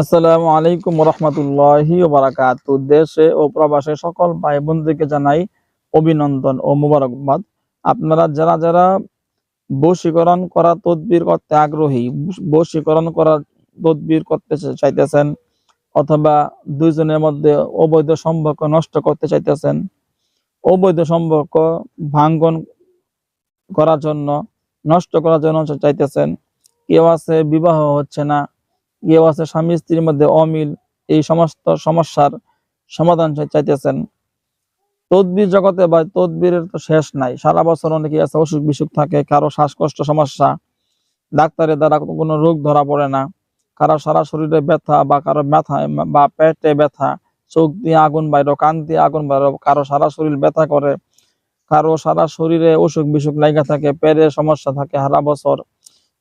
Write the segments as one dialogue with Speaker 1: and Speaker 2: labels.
Speaker 1: আসসালামু আলাইকুম রহমতুল্লাহি বারাকাত দেশে ও প্রবাসে সকল ভাই বোনদেরকে জানাই অভিনন্দন ও মুবারকবাদ। আপনারা যারা যারা বশীকরণ করা তদবির করতে আগ্রহী, বশীকরণ করা তদবির করতে চাইতেছেন অথবা দুইজনের মধ্যে অবৈধ সম্পর্ক নষ্ট করতে চাইতেছেন, অবৈধ সম্পর্ক ভাঙ্গন করার জন্য, নষ্ট করার জন্য চাইতেছেন, কেউ আছে বিবাহ হচ্ছে না কেউ আছে, স্বামী স্ত্রীর মধ্যে অমিল, এই সমস্ত সমস্যার সমাধান চাইতেছেন। তদবির জগতে বা তদবিরের তো শেষ নাই। সারা বছর অনেকে আছে, অসুখ বিসুখ থাকে, কারও শ্বাসকষ্ট সমস্যা, ডাক্তারের দ্বারা কোনো রোগ ধরা পড়ে না, কারও সারা শরীরে ব্যথা বা কারও ব্যথা, বা পেটে ব্যথা, চোখ দিয়ে আগুন বাইরো, কান দিয়ে আগুন বাইরো, কারও সারা শরীর ব্যথা করে, কারও সারা শরীরে অসুখ বিসুখ লাগা থাকে পেটের সমস্যা থাকে, সারা বছর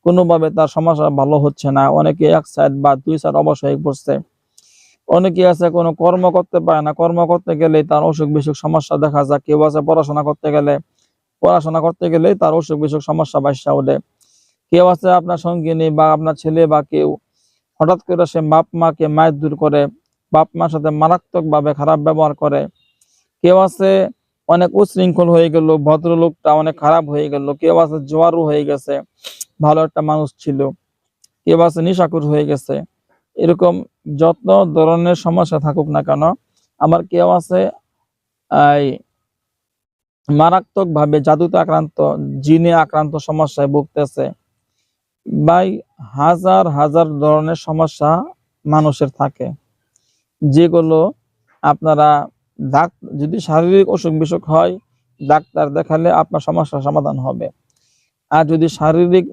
Speaker 1: কোনোভাবে তার সমস্যা ভালো হচ্ছে না। অনেকে এক সাইড বা দুই সাইড অবশ্য হয়ে পড়ছে অনেকে আছে, কোনো কর্ম করতে পারে না। কর্ম করতে গেলে তার অসুখ বিসুখ সমস্যা দেখা যায়। কেউ আছে পড়াশোনা করতে গেলে, পড়াশোনা করতে গেলেই তার অসুখ বিসুখ সমস্যা বাসা ওঠে। কেউ আছে আপনার সঙ্গিনী বা আপনার ছেলে বা কেউ, হঠাৎ করে সে বাপ মাকে মায়ের দূর করে, বাপ মার সাথে মারাত্মক ভাবে খারাপ ব্যবহার করে। কেউ আছে অনেক উশৃঙ্খল হয়ে গেল, ভদ্রলোকটা অনেক খারাপ হয়ে গেল, কেউ আছে জোয়ারু হয়ে গেছে, ভালো একটা মানুষ ছিল, কেউ আছে নিশাকুর হয়ে গেছে। এরকম যত ধরনের সমস্যা থাকুক না কেন, আমার কেউ আছে মারাত্মক ভাবে জাদুতে আক্রান্ত, জিনে আক্রান্ত সমস্যায় ভুগতেছে। বাই হাজার হাজার ধরনের সমস্যা মানুষের থাকে। যেগুলো আপনারা ডাক যদি শারীরিক অসুখ বিসুখ হয়, ডাক্তার দেখালে আপনার সমস্যার সমাধান হবে। আর যদি শারীরিক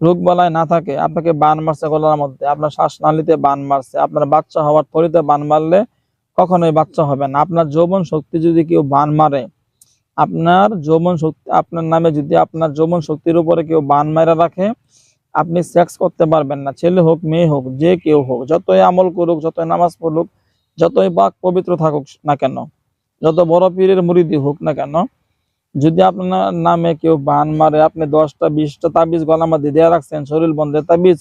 Speaker 1: রোগ বালায় না থাকে, আপনাকে বান মারছে গলার মধ্যে, আপনার শ্বাসনালীতে বান মারছে, আপনার বাচ্চা হওয়ার তরিতে বান মারলে কখনোই বাচ্চা হবে না। আপনার যৌবন শক্তি যদি কেউ বান মারে, আপনার যৌবন শক্তি, আপনার নামে যদি আপনার যৌবন শক্তির উপরে কেউ বান মারা রাখে, আপনি সেক্স করতে পারবেন না। ছেলে হোক, মেয়ে হোক, যে কেউ হোক, যতই আমল করুক, যতই নামাজ পড়ুক যতই পাক পবিত্র থাকুক না কেন যত বড় পীরের মুরিদি হোক না কেন, যদি আপনার নামে কেউ বান মারে, আপনি দশটা, বিশটা তাবিজ গলা মধ্যে দিয়ে রাখছেন, শরীর বন্ধের তাবিজ,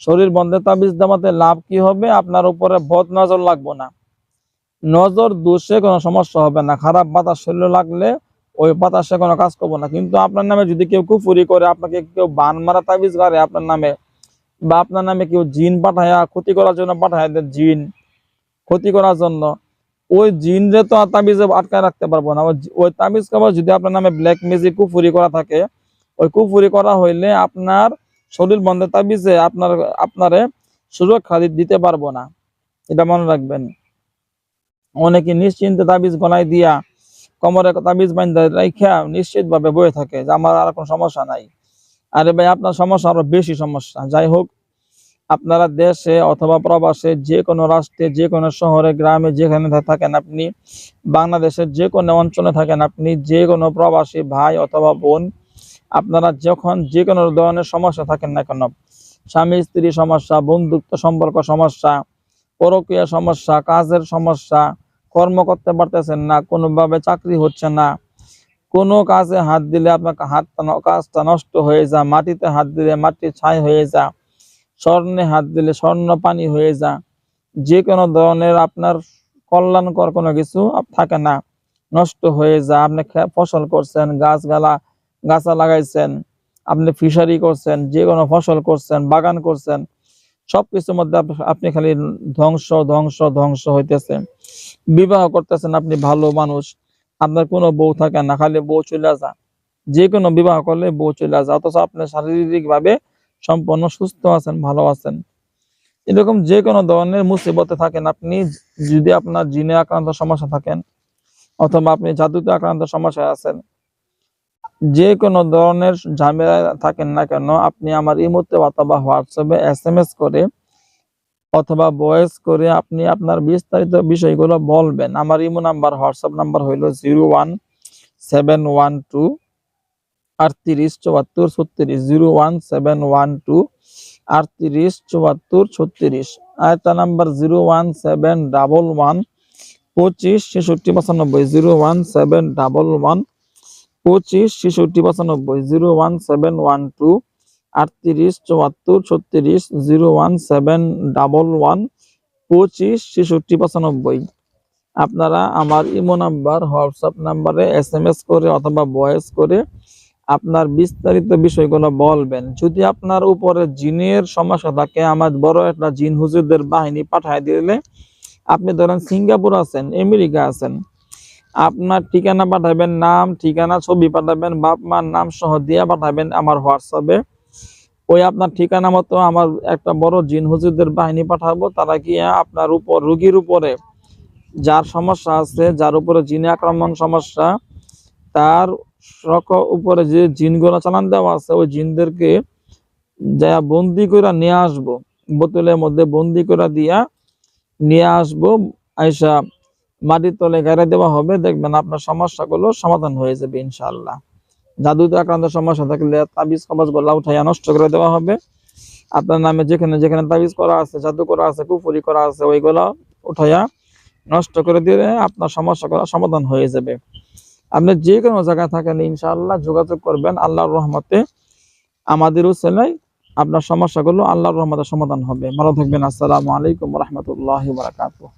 Speaker 1: শরীর বন্ধের তাবিজ দেওয়াতে লাভ কি হবে? আপনার উপরে বদ নজর লাগবো না। নজর দোষে কোনো সমস্যা হবে না। খারাপ বাতাস শরীরে লাগলে ওই বাতাসে কোনো কাজ করব না। কিন্তু আপনার নামে যদি কেউ কুফুরি করে, আপনাকে কেউ বান মারা তাবিজ গাড়ে আপনার নামে বা আপনার নামে কেউ জিন পাঠায়, ক্ষতি করার জন্য পাঠায় জিন ক্ষতি করার জন্য, ওই জিনরে তো তাবিজে আটকায় রাখতে পারব না। ওই জি- ওই তাবিজ কবর যদি আপনার নামে ব্ল্যাক ম্যাজিক কুফুরি করা থাকে, ওই কুফুরি করা হইলে আপনার শরীর বন্ধে তাবিজে আপনার, আপনারে সুরক্ষা দিতে পারব না। এটা মনে রাখবেন। অনেকে নিশ্চিন্তে তাবিজ গলায় দিয়া কমরে তাবিজ বান্ধা রাইখা নিশ্চিত ভাবে বয়ে থাকে যে আমার আর কোনো সমস্যা নাই। আরে ভাই, আপনার সমস্যা আরও বেশি সমস্যা। যাই হোক আপনারা দেশে অথবা প্রবাসে যে কোনো রাষ্ট্রে যে কোনো শহরে, গ্রামে যেখানে থাকেন আপনি, বাংলাদেশের যে কোনো অঞ্চলে থাকেন আপনি যে কোনো প্রবাসী ভাই অথবা বোন, আপনারা যখন যে কোনো ধরনের সমস্যা থাকেন না কেন, স্বামী, স্ত্রী সমস্যা, বন্ধুত্ব সম্পর্ক সমস্যা, পরকীয় সমস্যা, কাজের সমস্যা, কর্ম করতে পারতেছেন না, কোনোভাবে চাকরি হচ্ছে না, কোনো কাজে হাত দিলে আপনার হাতটা কাজটা নষ্ট হয়ে যা, মাটিতে হাত দিলে মাটি ছাই হয়ে যা স্বর্ণে হাত দিলে স্বর্ণ পানি হয়ে যা। যে কোনো ধরনের আপনার কল্যাণকর কোনো কিছু থাকে না। নষ্ট হয়ে যা। আপনি ফসল করছেন, গাছগালা গাছা লাগাইছেন, আপনি ফিশারি করছেন যে কোনো ফসল করছেন, বাগান করছেন, সবকিছুর মধ্যে আপ- আপনি খালি ধ্বংস ধ্বংস ধ্বংস হইতেছে। বিবাহ করতেছেন আপনি ভালো মানুষ। আপনার কোনো বউ থাকে না, খালি বউ চলে যা। যে কোনো বিবাহ করলে বউ চলে যা। অথচ আপনি শারীরিক সম্পূর্ণ সুস্থ আছেন, ভালো আছেন। এরকম যে কোনো ধরনের মুসিবতে থাকেন, আপনি যদি আপনার জিনে আক্রান্ত সমস্যা থাকেন অথবা আপনি জাদুতে আক্রান্ত সমস্যায় আছেন যে কোনো ধরনের ঝামেলায় থাকেন না কেন, আপনি আমার ইমোতে অথবা হোয়াটসঅ্যাপে এস এম এস করে অথবা ভয়েস করে আপনি আপনার বিস্তারিত বিষয়গুলো বলবেন। আমার ইমো নাম্বার, হোয়াটসঅ্যাপ নাম্বার হইল zero one seven one two আটত্রিশ, চুয়াত্তর, ছত্রিশ, zero one, seven, one, two, আটত্রিশ, চুয়াত্তর, ছত্রিশ। আরেকটা number zero one, seven, double one, পঁচিশ, ছেষট্টি, পঁচানব্বই, zero one, seven, double one, পঁচিশ, ছেষট্টি, পঁচানব্বই, zero one, seven, one, two, আটত্রিশ, চুয়াত্তর, ছত্রিশ, zero one, seven, double one, পঁচিশ, ছেষট্টি, পঁচানব্বই। আপনারা আমার ইমো নাম্বার, হোয়াটসঅ্যাপ নাম্বারে এস এম এস করে অথবা ভয়েস করে আপনার বিস্তারিত বিষয়গুলো বলবেন। যদি আপনার উপরে জিনের সমস্যা থাকে, আমার বড় একটা জিন হুজুরদের বাহিনী পাঠায় দিলে, আপনি ধরেন সিঙ্গাপুর আছেন, আমেরিকা আছেন, আপনার ঠিকানা পাঠাবেন, নাম, ঠিকানা, ছবি পাঠাবেন, বাপ, মার নাম সহ দিয়ে পাঠাবেন আমার হোয়াটসঅ্যাপে ওই আপনার ঠিকানা মতো আমার একটা বড় জিন হুজুরদের বাহিনী পাঠাবো, তারা গিয়ে আপনার উপর, রুগীর উপরে যার সমস্যা আছে, যার উপরে জিনে আক্রমণ সমস্যা, তার সক- উপরে যে জিনগুলো চালান দেওয়া আছে, ওই জিনদেরকে যা বন্দি করে নিয়ে আসব। বোতলের মধ্যে বন্দি করে দিয়া নিয়ে আসব। আইসা মাটির তলে গাড়ি দেওয়া হবে। দেখবেন আপনার সমস্যাগুলো সমাধান হয়ে যাবে ইনশাআল্লাহ। জাদুতে আক্রান্ত সমস্যা থাকলে তাবিজ কবজগুলা উঠাইয়া নষ্ট করে দেওয়া হবে। আপনার নামে যেখানে যেখানে তাবিজ করা আছে, জাদু করা আছে, কুফুরি করা আছে, ওইগুলো উঠাইয়া নষ্ট করে দিলে আপনার সমস্যাগুলো সমাধান হয়ে যাবে। আপনি যে কোনো জায়গায় থাকেন, ইনশাআল্লাহ যোগাযোগ করবেন, আল্লাহর রহমতে আমাদেরও সেলাই আপনার সমস্যাগুলো আল্লাহর রহমতে সমাধান হবে। ভালো থাকবেন, আসসালামু আলাইকুম রহমতুল্লাহ বারাকাতুহ।